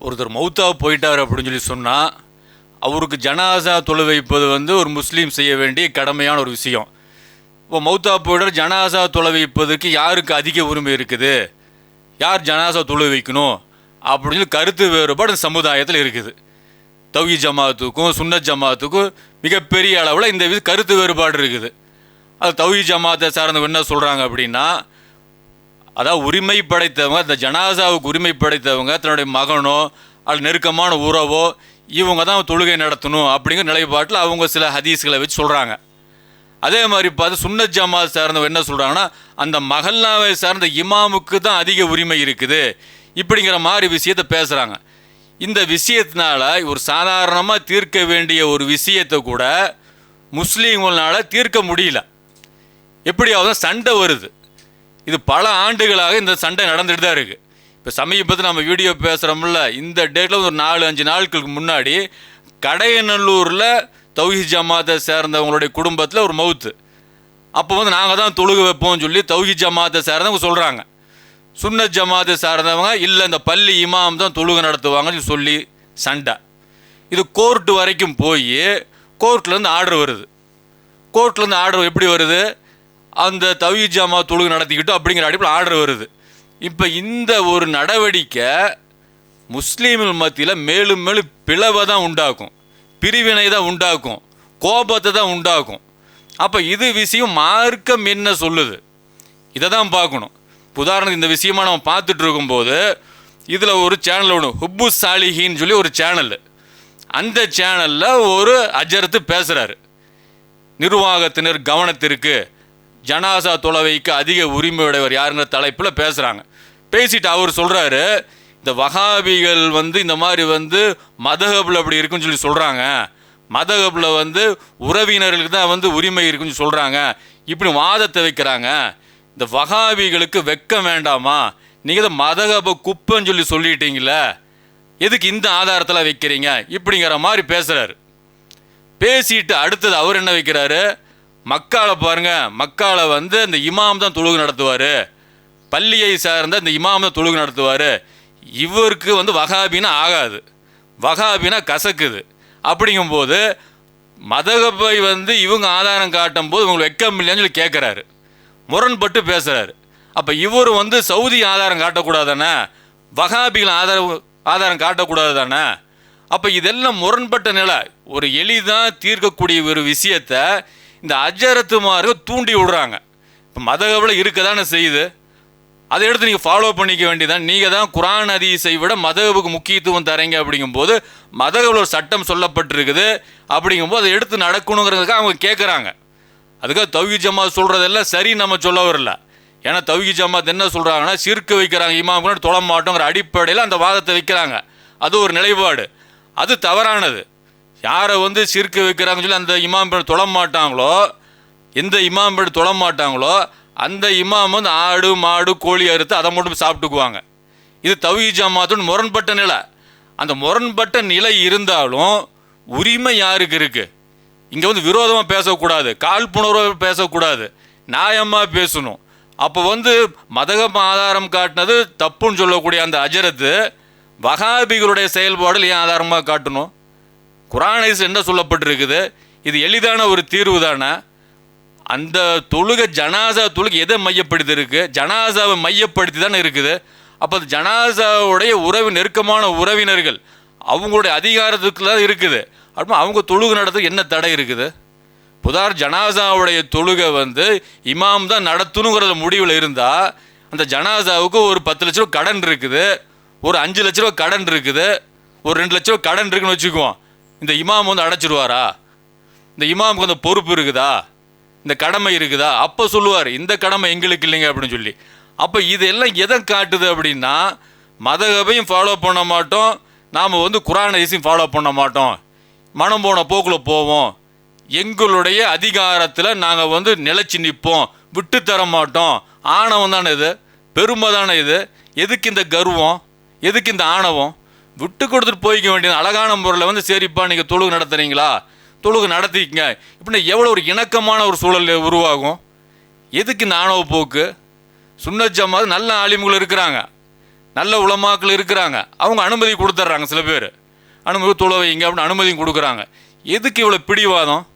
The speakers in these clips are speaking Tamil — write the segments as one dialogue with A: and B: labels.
A: ஒருத்தர் மௌத்தா போயிட்டார் அப்படின்னு சொல்லி சொன்னால் அவருக்கு ஜனாசா தொழு வைப்பது வந்து ஒரு முஸ்லீம் செய்ய வேண்டிய கடமையான ஒரு விஷயம். இப்போ மௌத்தா போயிட்டார் ஜனாசா தொழு வைப்பதற்கு யாருக்கு அதிக உரிமை இருக்குது? யார் ஜனாசா தொழு வைக்கணும்? அப்படின்னு சொல்லி கருத்து வேறுபாடு சமுதாயத்தில் இருக்குது. தவி ஜமாத்துக்கும் சுன்னத் ஜமாத்துக்கும் மிகப்பெரிய அளவில் இந்த கருத்து வேறுபாடு இருக்குது. அது தவி ஜமாத்தை சார்ந்தவங்க என்ன சொல்கிறாங்க அப்படின்னா அதாவது உரிமை படைத்தவங்க இந்த ஜனாசாவுக்கு உரிமை படைத்தவங்க தன்னுடைய மகனோ அல்லது நெருக்கமான உறவோ இவங்க தான் தொழுகை நடத்தணும் அப்படிங்கிற நிலைப்பாட்டில் அவங்க சில ஹதீஸ்களை வச்சு சொல்கிறாங்க அதே மாதிரி பார்த்து சுன்னத் ஜமாத் சார்ந்தவங்க என்ன சொல்கிறாங்கன்னா அந்த மகல்லாவை சார்ந்த இமாமுக்கு தான் அதிக உரிமை இருக்குது இப்படிங்கிற மாதிரி விஷயத்தை பேசுகிறாங்க இந்த விஷயத்தினால ஒரு சாதாரணமாக தீர்க்க வேண்டிய ஒரு விஷயத்தை கூட முஸ்லீம்களால் தீர்க்க முடியல. எப்படியாவது சண்டை வருது. இது பல ஆண்டுகளாக இந்த சண்டை நடந்துட்டு தான் இருக்குது இப்போ சமீபத்தில் நம்ம வீடியோ பேசுகிறோம்ல இந்த டேட்டில் ஒரு நாலு அஞ்சு நாட்களுக்கு முன்னாடி கடையநல்லூரில் தௌஹி ஜமாத்தை சேர்ந்தவங்களுடைய குடும்பத்தில் ஒரு மவுத்து. அப்போ வந்து நாங்கள் தான் தொழுக வைப்போம்னு சொல்லி தௌஹி ஜமாத்தை சேர்ந்தவங்க சொல்கிறாங்க சுன்னத் ஜமாத்தை சார்ந்தவங்க இல்லை இந்த பள்ளி இமாம் தான் தொழுகை நடத்துவாங்கன்னு சொல்லி சண்டை. இது கோர்ட்டு வரைக்கும் போய் கோர்ட்லேருந்து ஆர்டர் வருது. கோர்ட்லேருந்து ஆர்டர் எப்படி வருது? அந்த தவி ஜாமா தொழுகை நடத்திக்கிட்டோம் அப்படிங்கிற அடிப்பில் ஆர்டர் வருது. இப்போ இந்த ஒரு நடவடிக்கை முஸ்லீம்கள் மத்தியில் மேலும் மேலும் பிளவை தான் உண்டாக்கும். பிரிவினை தான் உண்டாக்கும். கோபத்தை தான் உண்டாக்கும். அப்போ இது விஷயம் மார்க்கம் என்ன சொல்லுது? இதை தான் பார்க்கணும். உதாரணத்துக்கு இந்த விஷயமா நம்ம பார்த்துட்டு இருக்கும்போது இதில் ஒரு சேனல் ஒன்று ஹுப்பு சாலிஹின்னு சொல்லி ஒரு சேனல் அந்த சேனலில் ஒரு அஜரத்து பேசுகிறாரு நிர்வாகத்தினர் கவனத்திற்கு. ஜனாசா தொலைவைக்கு அதிக உரிமையுடையவர் யாருங்கிற தலைப்பில் பேசுகிறாங்க பேசிட்டு அவர் சொல்கிறாரு இந்த வகாபிகள் வந்து இந்த மாதிரி வந்து மதகபில் அப்படி இருக்குன்னு சொல்லி சொல்கிறாங்க மதகபில் வந்து உறவினர்களுக்கு தான் வந்து உரிமை இருக்குன்னு சொல்கிறாங்க இப்படி வாதத்தை வைக்கிறாங்க. இந்த வகாபிகளுக்கு வெக்கம் வேண்டாமா? நீங்கள் தான் மதகப குப்பைன்னு சொல்லி சொல்லிட்டீங்களே எதுக்கு இந்த ஆதாரத்தில் வைக்கிறீங்க? இப்படிங்கிற மாதிரி பேசுகிறாரு பேசிட்டு அடுத்தது அவர் என்ன வைக்கிறாரு? மக்காளை பாருங்க மக்காவை வந்து அந்த இமாம் தான் தொழுகு நடத்துவார். பள்ளியை சார்ந்த இந்த இமாம் தான் தொழுகு நடத்துவார். இவருக்கு வந்து வகாபினா ஆகாது. வகாபினா கசக்குது. அப்படிங்கும்போது மதகப்பை வந்து இவங்க ஆதாரம் காட்டும் போது உங்களுக்கு வெக்கம் இல்லைன்னு சொல்லி கேட்குறாரு முரண்பட்டு பேசுகிறாரு அப்போ இவர் வந்து சவுதி ஆதாரம் காட்டக்கூடாது தானே வகாபிகள் ஆதாரம் ஆதாரம் காட்டக்கூடாது தானே அப்போ இதெல்லாம் முரண்பட்ட நிலை. ஒரு எளிதாக தீர்க்கக்கூடிய ஒரு விஷயத்த இந்த அஜரத்துமாரு தூண்டி விடுறாங்க. இப்போ மதகவில் இருக்க தானே செய்யுது. அதை எடுத்து நீங்கள் ஃபாலோ பண்ணிக்க வேண்டியதான் நீங்கள் தான் குரான் அதிசை விட மதகவுக்கு முக்கியத்துவம் தரீங்க அப்படிங்கும்போது மதகவில் ஒரு சட்டம் சொல்லப்பட்டிருக்குது. அப்படிங்கும்போது அதை எடுத்து நடக்கணுங்கிறதுக்காக அவங்க கேட்குறாங்க அதுக்காக தௌஹி ஜமாத் சொல்கிறதெல்லாம் சரி நம்ம சொல்ல வரல. ஏன்னா தௌஹி ஜமாத் என்ன சொல்கிறாங்கன்னா சிறுக்கு வைக்கிறாங்க இமாம் தொழ மாட்டோங்கிற அடிப்படையில் அந்த வாதத்தை வைக்கிறாங்க. அது ஒரு நிலைப்பாடு. அது தவறானது. யாரை வந்து சிறுக்க வைக்கிறாங்கன்னு சொல்லி அந்த இமாம் பேர் தொழ மாட்டாங்களோ எந்த இமாம் பேர் தொழ மாட்டாங்களோ அந்த இமாம் வந்து ஆடு மாடு கோழி அறுத்து அதை மட்டும் சாப்பிட்டுக்குவாங்க. இது தவி ஜமாத்துன்னு முரண்பட்ட நிலை. அந்த முரண்பட்ட நிலை இருந்தாலும் உரிமை யாருக்கு இருக்குது இங்கே வந்து விரோதமாக பேசக்கூடாது காழ்ப்புணர்வாக பேசக்கூடாது நியாயமாக பேசணும். அப்போ வந்து மதகம் ஆதாரம் காட்டினது தப்புன்னு சொல்லக்கூடிய அந்த அஜரத்து வகாபிகளுடைய செயல்பாடுகள் ஏன் ஆதாரமாக காட்டணும்? குரானைஸ் என்ன சொல்லப்பட்டிருக்குது? இது எளிதான ஒரு தீர்வு தானே? அந்த தொழுகை ஜனாசா தொழுகை எதை மையப்படுத்தி இருக்கு ஜனாசாவை மையப்படுத்தி தானே இருக்குது. அப்போ அது ஜனாசாவுடைய உறவு நெருக்கமான உறவினர்கள் அவங்களுடைய அதிகாரத்துக்கு தான் இருக்குது. அப்போ அவங்க தொழுகை நடத்த என்ன தடை இருக்குது? புதார் ஜனாசாவுடைய தொழுகை வந்து இமாம் தான் நடத்தணுங்கிற முடிவில் இருந்தால் அந்த ஜனாசாவுக்கு ஒரு பத்து லட்ச ரூபா கடன் இருக்குது. ஒரு அஞ்சு லட்ச ரூபா கடன் இருக்குது. ஒரு ரெண்டு லட்ச ரூபா கடன் இருக்குன்னு வச்சுக்குவோம். இந்த இமாம் வந்து அடைச்சிடுவாரா இந்த இமாமுக்கு அந்த பொறுப்பு இருக்குதா? இந்த கடமை இருக்குதா? அப்போ சொல்லுவார் இந்த கடமை எங்களுக்கு இல்லைங்க அப்படின்னு சொல்லி. அப்போ இதெல்லாம் எதை காட்டுது அப்படின்னா மதகபையும் ஃபாலோ பண்ண மாட்டோம் நாம் வந்து குரான் ஹதீஸையும் ஃபாலோ பண்ண மாட்டோம். மனம் போன போக்கில் போவோம். எங்களுடைய அதிகாரத்தில் நாங்கள் வந்து நிலச்சி நிற்போம் விட்டு தர மாட்டோம். ஆணவம் தானே இது? பெருமை தானே இது? எதுக்கு இந்த கர்வம்? எதுக்கு இந்த ஆணவம்? விட்டு கொடுத்துட்டு போய்க்க வேண்டியது. அழகான முறையில் வந்து சரிப்பா நீங்கள் தொழுகு நடத்துறீங்களா? தொழுகு நடத்திக்கங்க. இப்படின்னா எவ்வளோ ஒரு இணக்கமான ஒரு சூழல் உருவாகும்? எதுக்கு நாணவ போக்கு? சுன்னத் நல்ல ஆலிமுகள் இருக்கிறாங்க. நல்ல உளமாக்கள் இருக்கிறாங்க. அவங்க அனுமதி கொடுத்துட்றாங்க சில பேர். அனுமதி தொழ வைங்க அப்படின்னு அனுமதியும் கொடுக்குறாங்க. எதுக்கு இவ்வளோ பிடிவாதம்?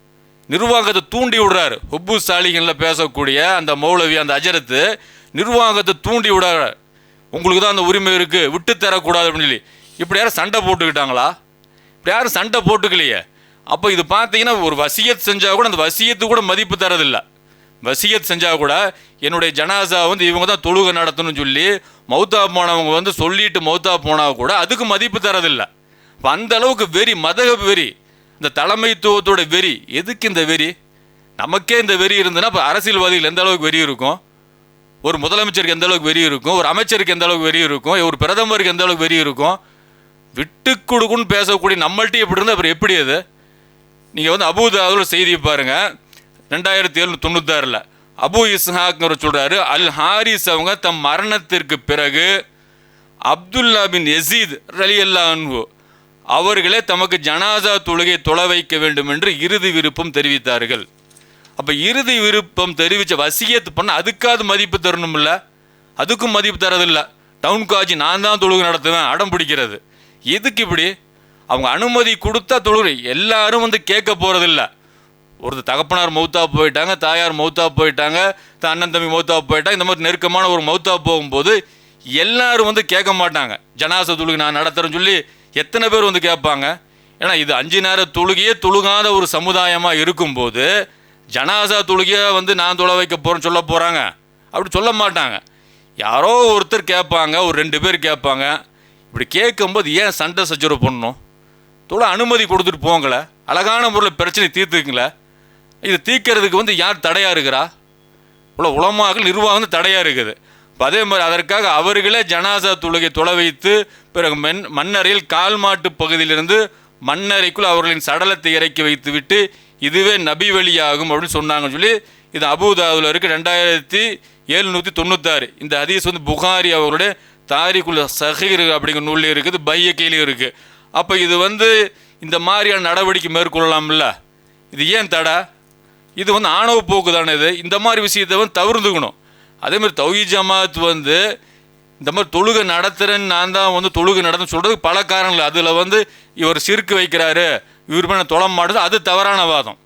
A: நிர்வாகத்தை தூண்டி விடுறாரு. ஹுப்பு சாலிகளில் பேசக்கூடிய அந்த மௌலவி அந்த அஜரத்து நிர்வாகத்தை தூண்டி விடுறாரு. உங்களுக்கு தான் அந்த உரிமை இருக்குது விட்டு தரக்கூடாது அப்படின்னு சொல்லி. இப்படி யாரும் சண்டை போட்டுக்கிட்டாங்களா? இப்படி யாரும் சண்டை போட்டுக்கலையே. அப்போ இது பார்த்தீங்கன்னா ஒரு வசியத் செஞ்சால் கூட அந்த வசியத்து கூட மதிப்பு தரதில்லை. வசியத் செஞ்சால் கூட என்னுடைய ஜனாசா வந்து இவங்க தான் தொழுகை நடத்தணும்னு சொல்லி மௌத்தா போனவங்க வந்து சொல்லிட்டு மௌத்தா போனால் கூட அதுக்கு மதிப்பு தரதில்லை. இப்போ அந்த அளவுக்கு வெறி மதக வெறி இந்த தலைமைத்துவத்தோட வெறி எதுக்கு இந்த வெறி? நமக்கே இந்த வெறி இருந்ததுன்னா இப்போ அரசியல்வாதிகள் எந்த அளவுக்கு வெறி இருக்கும்? ஒரு முதலமைச்சருக்கு எந்த அளவுக்கு வெறி இருக்கும்? ஒரு அமைச்சருக்கு எந்த அளவுக்கு வெறி இருக்கும்? ஒரு பிரதமருக்கு எந்த அளவுக்கு வெறி இருக்கும்? விட்டு கொடுக்குன்னு பேசக்கூடிய நம்மள்ட்ட எப்படி இருந்தால் அப்புறம் எப்படி அது? நீங்கள் வந்து அபுதாவில் செய்தியை பாருங்கள் ரெண்டாயிரத்தி ஏழு தொண்ணூத்தாறில். அபு இஸ்ஹாக்ங்கிற சொல்கிறாரு அல் ஹாரிஸ் அவங்க தம் மரணத்திற்கு பிறகு அப்துல்லா பின் எசீத் ரலி அன்ஹு அவர்களே தமக்கு ஜனாசா தொழுகை தொலை வைக்க வேண்டும் என்று இறுதி விருப்பம் தெரிவித்தார்கள். அப்போ இறுதி விருப்பம் தெரிவித்த வசியத்து பண்ண அதுக்காவது மதிப்பு தரணும்ல? அதுக்கும் மதிப்பு தரதில்லை. டவுன் காஜி நான் தான் தொழுகை நடத்துவேன் அடம் பிடிக்கிறது. எதுக்கு இப்படி? அவங்க அனுமதி கொடுத்தா தொழுகை. எல்லாரும் வந்து கேட்க போகிறதில்ல ஒருத்தர் தகப்பனார் மௌத்தா போயிட்டாங்க தாயார் மௌத்தா போயிட்டாங்க த- அண்ணன் தம்பி மௌத்தா போயிட்டாங்க இந்த மாதிரி நெருக்கமான ஒரு மௌத்தா போகும்போது எல்லாரும் வந்து கேட்க மாட்டாங்க. ஜனாச தொழுகை நான் நடத்துகிறேன்னு சொல்லி எத்தனை பேர் வந்து கேட்பாங்க? ஏன்னா இது அஞ்சு நேர தொழுகையே தொழுகாத ஒரு சமுதாயமாக இருக்கும்போது ஜனாசா தொழுகையை வந்து நான் தொலை வைக்க போகிறேன்னு சொல்ல போகிறாங்க அப்படி சொல்ல மாட்டாங்க. யாரோ ஒருத்தர் கேட்பாங்க ஒரு ரெண்டு பேர் கேட்பாங்க. இப்படி கேட்கும்போது ஏன் சண்டை சச்சரவு பண்ணணும்? தொலை அனுமதி கொடுத்துட்டு போங்களே. அழகான முறையில் பிரச்சனை தீர்த்துக்குங்களே. இது தீர்க்கறதுக்கு வந்து யார் தடையாக இருக்கிறா? இவ்வளோ உளமாக நிர்வாகம் வந்து தடையாக இருக்குது. அப்ப அதே மாதிரி அதற்காக அவர்களே ஜனாசா தொழுகை தொலை வைத்து பிறகு மென் மண்ணறையில் கால் மாட்டு பகுதியிலிருந்து மண்ணறைக்குள் அவர்களின் சடலத்தை இறக்கி வைத்து விட்டு இதுவே நபி வழியாகும் அப்படின்னு சொன்னாங்கன்னு சொல்லி இது அபுதாவில் இருக்குது ரெண்டாயிரத்தி எழுநூற்றி தொண்ணூத்தாறு. இந்த ஹதீஸ் வந்து புகாரி அவருடைய தாரிக்குள்ள சஹீர் அப்படிங்கிற நூல் இருக்குது பையக்கையிலையும் இருக்குது அப்போ இது வந்து இந்த மாதிரியான நடவடிக்கை மேற்கொள்ளலாம்ல? இது ஏன் தடை? இது வந்து ஆணவ போக்கு தானே இது. இந்த மாதிரி விஷயத்தை வந்து தவிர்த்துக்கணும். அதே மாதிரி தௌஹி ஜமாத் வந்து இந்த மாதிரி தொழுகை நடத்துகிறேன்னு நான் தான் வந்து தொழுகை நடந்து சொல்கிறதுக்கு பல காரணங்கள். அதில் வந்து இவர் சிறுக்கு வைக்கிறாரு இவர் பண்ண தொழ மாட்டது அது தவறான வாதம்.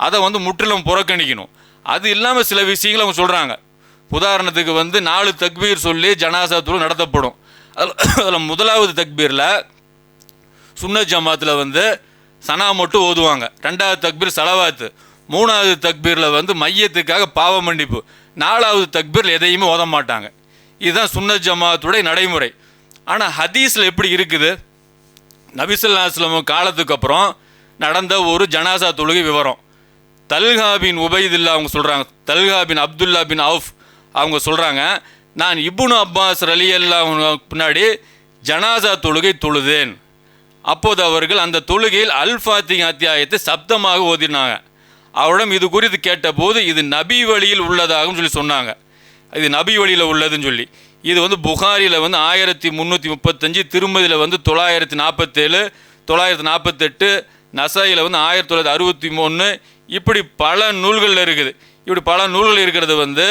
A: அதை வந்து முற்றிலும் புறக்கணிக்கணும். அது இல்லாமல் சில விஷயங்கள் அவங்க சொல்கிறாங்க உதாரணத்துக்கு வந்து நாலு தக்பீர் சொல்லி ஜனாசா தொழு நடத்தப்படும். அதில் அதில் முதலாவது தக்பீரில் சுன்ன ஜமாத்தில் வந்து சனா மட்டும் ஓதுவாங்க. ரெண்டாவது தக்பீர் சலவாத்து. மூணாவது தக்பீரில் வந்து மையத்துக்காக பாவ மன்னிப்பு. நாலாவது தக்பீரில் எதையுமே ஓத மாட்டாங்க. இதுதான் சுன்ன ஜமாத்துடைய நடைமுறை. ஆனால் ஹதீஸில் எப்படி இருக்குது? நபிசுல்லாஸ்லம் காலத்துக்கு அப்புறம் நடந்த ஒரு ஜனாசா தொழுகை விவரம். தல்ஹா பின் உபைதுல்லா அவங்க சொல்கிறாங்க தல்ஹா பின் அப்துல்லா பின் அவுஃப் அவங்க சொல்கிறாங்க நான் இப்னு அப்பாஸ் ரலி பின்னாடி ஜனாசா தொழுகை தொழுதேன். அப்போது அவர்கள் அந்த தொழுகையில் அல் ஃபாத்திஹ் அத்தியாயத்தை சப்தமாக ஓதினாங்க. அவரிடம் இது குறித்து கேட்டபோது இது நபி வழியில் உள்ளதாகவும் சொல்லி சொன்னாங்க. இது நபி வழியில் உள்ளதுன்னு சொல்லி. இது வந்து புகாரியில் வந்து ஆயிரத்தி முந்நூற்றி முப்பத்தஞ்சு திருமதியில் வந்து தொள்ளாயிரத்தி நாற்பத்தேழு தொள்ளாயிரத்தி நாற்பத்தெட்டு நசாயில் வந்து ஆயிரத்தி தொள்ளாயிரத்தி அறுபத்தி மூணு இப்படி பல நூல்களில் இருக்குது. இப்படி பல நூல்கள் இருக்கிறது வந்து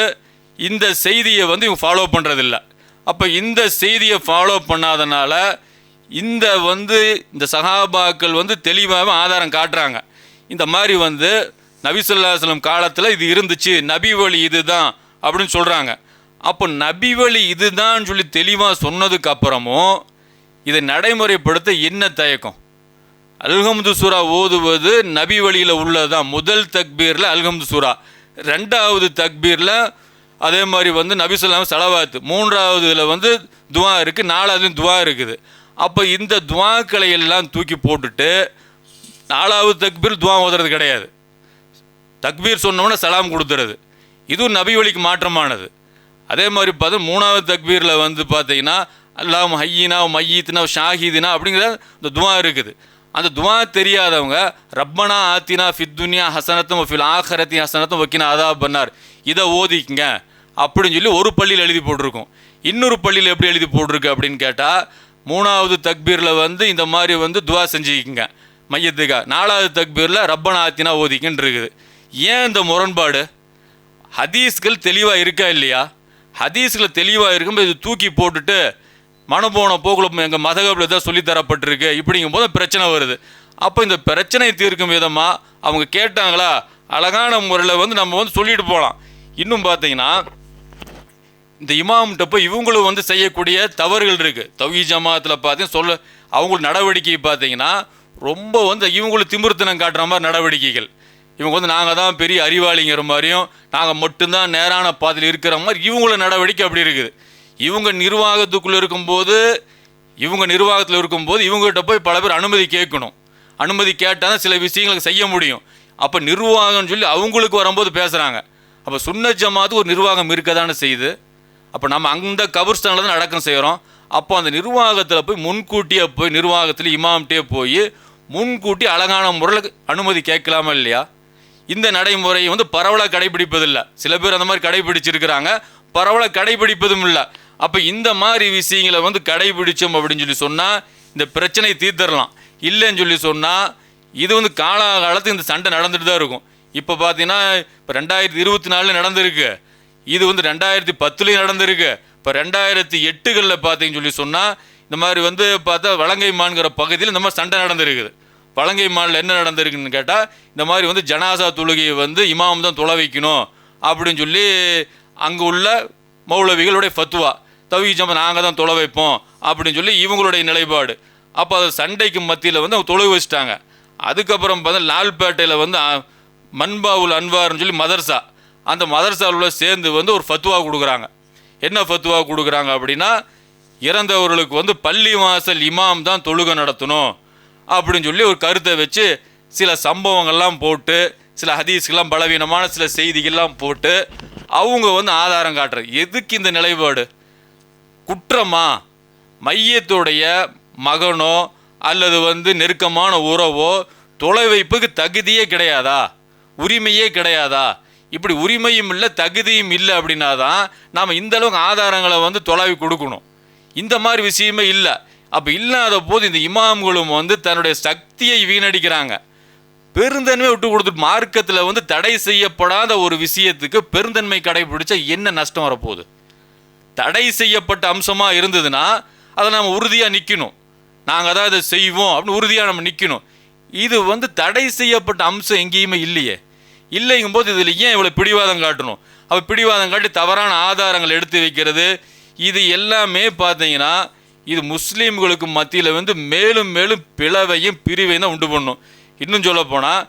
A: இந்த செய்தியை வந்து இவங்க ஃபாலோ பண்ணுறதில்ல அப்போ இந்த செய்தியை ஃபாலோ பண்ணாதனால இந்த வந்து இந்த சகாபாக்கள் வந்து தெளிவாக ஆதாரம் காட்டுறாங்க. இந்த மாதிரி வந்து நபிசுல்லாஸ்லம் காலத்தில் இது இருந்துச்சு நபி வழி இதுதான் அப்படின்னு சொல்கிறாங்க அப்போ நபி வழி இதுதான் சொல்லி தெளிவாக சொன்னதுக்கு அப்புறமும் இதை நடைமுறைப்படுத்த என்ன தயக்கம்? அல்ஹம்து சூரா ஓதுவது நபி வழியில் உள்ளதுதான். முதல் தக்பீரில் அல்ஹம்து சூரா. ரெண்டாவது தக்பீரில் அதே மாதிரி வந்து நபிசல்லாம் செலவாத்து. மூன்றாவது இதில் வந்து துவா இருக்குது நாலாவதுலையும் துவா இருக்குது. அப்போ இந்த துவாக்களை எல்லாம் தூக்கி போட்டுட்டு நாலாவது தக்பீர் துவா ஓதுறது கிடையாது. தக்பீர் சொன்னோம்னா சலாம் கொடுத்துறது. இதுவும் நபி வழிக்கு மாற்றமானது. அதே மாதிரி பார்த்தா மூணாவது தக்பீரில் வந்து பார்த்தீங்கன்னா அல்லாம் ஹையினா மையீத்னா ஷாஹீதினா அப்படிங்கிற இந்த துவா இருக்குது. அந்த துவா தெரியாதவங்க ரப்பனா ஆத்தினா ஃபித் துனியா ஹசனத்தும் ஃபில் ஆஹரத்தி ஹசனத்தும் ஒக்கினா அதா பண்ணார். இதை ஓதிக்குங்க. அப்படின்னு சொல்லி ஒரு பள்ளியில் எழுதி போட்டிருக்கோம். இன்னொரு பள்ளியில் எப்படி எழுதி போட்டிருக்கு அப்படின்னு கேட்டால் மூணாவது தக்பீரில் வந்து இந்த மாதிரி வந்து துவா செஞ்சுக்கிங்க. மையத்துக்கா. நாலாவது தக்பீரில் ரப்பனா ஆத்தினா ஓதிக்கின்னு இருக்குது. ஏன் இந்த முரண்பாடு? ஹதீஸ்கள் தெளிவாக இருக்கா இல்லையா? ஹதீஸ்கள் தெளிவாக இருக்கும்போது இது தூக்கி போட்டுட்டு மனபோன போக்குல எங்கள் மதகபில் தான் சொல்லித்தரப்பட்டிருக்கு. இப்படிங்கும் போது பிரச்சனை வருது. அப்போ இந்த பிரச்சனையை தீர்க்கும் விதமாக அவங்க கேட்டாங்களா? அழகான முறையில் வந்து நம்ம வந்து சொல்லிட்டு போகலாம் இன்னும் பார்த்தீங்கன்னா இந்த இமாம்கிட்ட போய் இவங்களும் வந்து செய்யக்கூடிய தவறுகள் இருக்குது தவி ஜமாத்தில் பார்த்தீங்கன்னா சொல்ல அவங்க நடவடிக்கை பார்த்தீங்கன்னா ரொம்ப வந்து இவங்களும் திமிர்த்தனம் காட்டுற மாதிரி நடவடிக்கைகள். இவங்க வந்து நாங்கள் தான் பெரிய அறிவாளிங்கிற மாதிரியும் நாங்கள் மட்டும்தான் நேரான பாதையில் இருக்கிற மாதிரி இவங்கள நடவடிக்கை அப்படி இருக்குது. இவங்க நிர்வாகத்துக்குள்ளே இருக்கும்போது இவங்க நிர்வாகத்தில் இருக்கும்போது இவங்ககிட்ட போய் பல பேர் அனுமதி கேட்கணும். அனுமதி கேட்டால் தான் சில விஷயங்களுக்கு செய்ய முடியும். அப்போ நிர்வாகம்னு சொல்லி அவங்களுக்கு வரும்போது பேசுகிறாங்க அப்போ சுன்ன ஜமாத்து ஒரு நிர்வாகம் இருக்க தானே செய்யுது. அப்போ நம்ம அந்த கபர்ஸ்தானில் தான் அடக்கம் செய்கிறோம் அப்போ அந்த நிர்வாகத்தில் போய் முன்கூட்டியே போய் நிர்வாகத்தில் இமாம்கிட்டே போய் முன்கூட்டி அழகான முறையில் அனுமதி கேட்கலாமா இல்லையா? இந்த நடைமுறையை வந்து பரவலாக கடைபிடிப்பதில்லை. சில பேர் அந்த மாதிரி கடைபிடிச்சிருக்கிறாங்க. பரவலாக கடைபிடிப்பதும் இல்லை. அப்போ இந்த மாதிரி விஷயங்களை வந்து கடைபிடிச்சோம் அப்படின்னு சொல்லி சொன்னால் இந்த பிரச்சனையை தீர்த்தரலாம். இல்லைன்னு சொல்லி சொன்னால் இது வந்து காலகாலத்துக்கு இந்த சண்டை நடந்துட்டு தான் இருக்கும். இப்போ பார்த்தீங்கன்னா இப்போ ரெண்டாயிரத்தி இருபத்தி நாலில் நடந்திருக்கு. இது வந்து ரெண்டாயிரத்தி பத்துலேயும் நடந்திருக்கு. இப்போ ரெண்டாயிரத்தி எட்டுகளில் பார்த்தீங்கன்னு சொல்லி சொன்னால் இந்த மாதிரி வந்து பார்த்தா வலங்கைமான்கிற பகுதியில் இந்த மாதிரி சண்டை நடந்திருக்குது. வலங்கைமானில் என்ன நடந்திருக்குன்னு கேட்டால் இந்த மாதிரி வந்து ஜனாசா தொழுகையை வந்து இமாம் தான் தொலை வைக்கணும் அப்படின்னு சொல்லி அங்கே உள்ள மௌலவிகளுடைய ஃபத்துவா தவி நாங்கள் தான் தொலை வைப்போம் அப்படின்னு சொல்லி இவங்களுடைய நிலைப்பாடு. அப்போ அது சண்டைக்கு மத்தியில் வந்து அவங்க தொலை வச்சுட்டாங்க. அதுக்கப்புறம் பார்த்தா லால்பேட்டையில் வந்து மண்பாவுல் அன்வார்னு சொல்லி மதர்சா. அந்த மதர்சாவில் சேர்ந்து வந்து ஒரு ஃபத்துவா கொடுக்குறாங்க. என்ன ஃபத்துவா கொடுக்குறாங்க அப்படின்னா இறந்தவர்களுக்கு வந்து பள்ளி வாசல் இமாம் தான் தொழுகை நடத்தணும் அப்படின்னு சொல்லி ஒரு கருத்தை வச்சு சில சம்பவங்கள்லாம் போட்டு சில ஹதீஸ்கெல்லாம் பலவீனமான சில செய்திகள்லாம் போட்டு அவங்க வந்து ஆதாரம் காட்டுறது எதுக்கு இந்த நிலைப்பாடு? குற்றமா? மையத்துடைய மகனோ அல்லது வந்து நெருக்கமான உறவோ தொலை வைப்புக்கு தகுதியே கிடையாதா? உரிமையே கிடையாதா? இப்படி உரிமையும் இல்லை தகுதியும் இல்லை அப்படின்னா தான் நாம் இந்த அளவுக்கு ஆதாரங்களை வந்து தொலைவி கொடுக்கணும். இந்த மாதிரி விஷயமே இல்லை. அப்போ இல்லாத போது இந்த இமாம்களும் வந்து தன்னுடைய சக்தியை வீணடிக்கிறாங்க. பெருந்தன்மை விட்டு கொடுத்துட்டு மார்க்கத்தில் வந்து தடை செய்யப்படாத ஒரு விஷயத்துக்கு பெருந்தன்மை கடைபிடிச்சா என்ன நஷ்டம் வரப்போகுது? தடை செய்யப்பட்ட அம்சமாக இருந்ததுன்னா அதை நம்ம உறுதியாக நிற்கணும் நாங்கள் அதான் இதை செய்வோம் அப்படின்னு உறுதியாக நம்ம நிற்கணும் இது வந்து தடை செய்யப்பட்ட அம்சம் எங்கேயுமே இல்லையே. இல்லைங்கும்போது இதில் ஏன் இவ்வளோ பிடிவாதம் காட்டணும்? அப்போ பிடிவாதம் காட்டி தவறான ஆதாரங்கள் எடுத்து வைக்கிறது இது எல்லாமே பார்த்தீங்கன்னா இது முஸ்லீம்களுக்கு மத்தியில் வந்து மேலும் மேலும் பிளவையும் பிரிவையும் தான் உண்டு பண்ணும். இன்னும் சொல்ல போனால்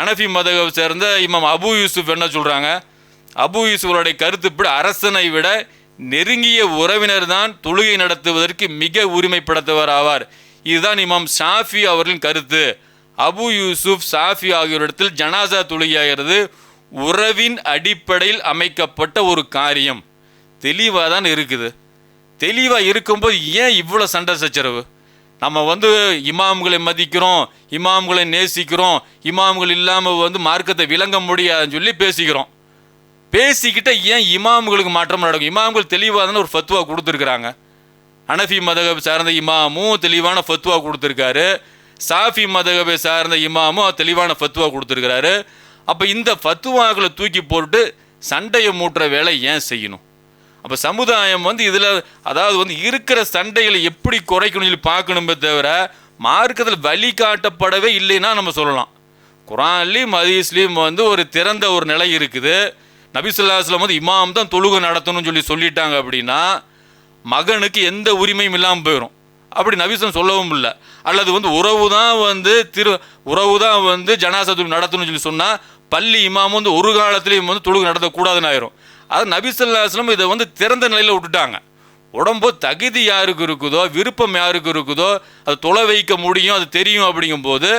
A: அனஃபி மதகவை சேர்ந்த இமாம் அபு யூசுஃப் என்ன சொல்கிறாங்க அபு யூசுஃபருடைய கருத்துப்படி அரசனை விட நெருங்கிய உறவினர் தான் தொழுகை நடத்துவதற்கு மிக உரிமைப்படுத்தவர் ஆவார் இதுதான் இமாம் ஷாஃபி அவர்களின் கருத்து. அபு யூசுப் ஷாஃபி ஆகியோரிடத்தில் ஜனாசா தொழுகையாகிறது உறவின் அடிப்படையில் அமைக்கப்பட்ட ஒரு காரியம். தெளிவாக தான் இருக்குது. தெளிவாக இருக்கும்போது ஏன் இவ்வளோ சண்டை சச்சரவு? நம்ம வந்து இமாம்களை மதிக்கிறோம் இமாம்களை நேசிக்கிறோம் இமாம்கள் இல்லாமல் வந்து மார்க்கத்தை விளங்க முடியாதுன்னு சொல்லி பேசிக்கிறோம். பேசிக்கிட்ட ஏன் இமாம்களுக்கு மாற்றம் நடக்கும்? இமாம்கள் தெளிவாதான ஒரு ஃபத்வா கொடுத்துருக்குறாங்க. அனஃபி மதகபை சார்ந்த இமாமும் தெளிவான ஃபத்வா கொடுத்துருக்காரு. சாஃபி மதகபை சார்ந்த இமாமும் தெளிவான ஃபத்வா கொடுத்துருக்கிறாரு. அப்போ இந்த ஃபத்துவாக்களை தூக்கி போட்டு சண்டையை மூட்டுற வேலை ஏன் செய்யணும்? அப்போ சமுதாயம் வந்து இதில் அதாவது வந்து இருக்கிற சண்டைகளை எப்படி குறைக்கணும் சொல்லி பார்க்கணுமே தவிர மார்க்கத்தில் வழிகாட்டப்படவே இல்லைன்னா நம்ம சொல்லலாம். குரான்லேயும் ஹதீஸ்லேயும் வந்து ஒரு திறந்த ஒரு நிலை இருக்குது. நபிசுல்லாஸ்லம் வந்து இமாம் தான் தொழுகை நடத்தணும்னு சொல்லி சொல்லிட்டாங்க அப்படின்னா மகனுக்கு எந்த உரிமையும் இல்லாமல் போயிடும் அப்படி நபிசன் சொல்லவும் இல்லை. அல்லது வந்து உறவு தான் வந்து திரு உறவு தான் வந்து ஜனாசத்து நடத்தணும்னு சொல்லி சொன்னால் பள்ளி இமாம் வந்து ஒரு காலத்துலேயும் வந்து தொழுகை நடத்தக்கூடாதுன்னு ஆயிரும். அது நபிசுல்லாஸ்லம் இதை வந்து திறந்த நிலையில் விட்டுட்டாங்க. உடம்பு தகுதி யாருக்கு இருக்குதோ விருப்பம் யாருக்கு இருக்குதோ அது தொலை வைக்க முடியும் அது தெரியும் அப்படிங்கும்போது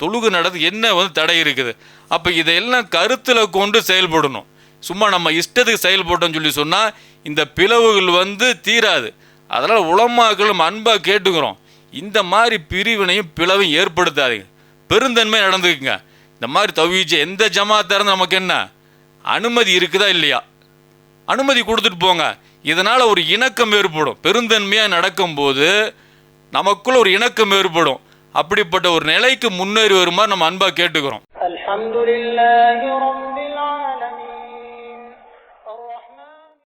A: தொழுகு நடந்து என்ன வந்து தடை இருக்குது? அப்போ இதையெல்லாம் கருத்தில் கொண்டு செயல்படணும். சும்மா நம்ம இஷ்டத்துக்கு செயல்பட்டோம்னு சொல்லி சொன்னால் இந்த பிளவுகள் வந்து தீராது. அதனால் உளமாக்களும் அன்பாக கேட்டுக்கிறோம். இந்த மாதிரி பிரிவினையும் பிளவையும் ஏற்படுத்தாதுங்க. பெருந்தன்மை நடந்துக்குங்க. இந்த மாதிரி தவிச்ச எந்த ஜமாத்தாக இருந்தால் நமக்கு என்ன? அனுமதி இருக்குதா இல்லையா? அனுமதி கொடுத்துட்டு போங்க. இதனால் ஒரு இணக்கம் ஏற்படும். பெருந்தன்மையாக நடக்கும்போது நமக்குள்ள ஒரு இணக்கம் ஏற்படும். அப்படிப்பட்ட ஒரு நிலைக்கு முன்னேறி வருமாறு நம்ம அன்பாக கேட்டுக்கிறோம்.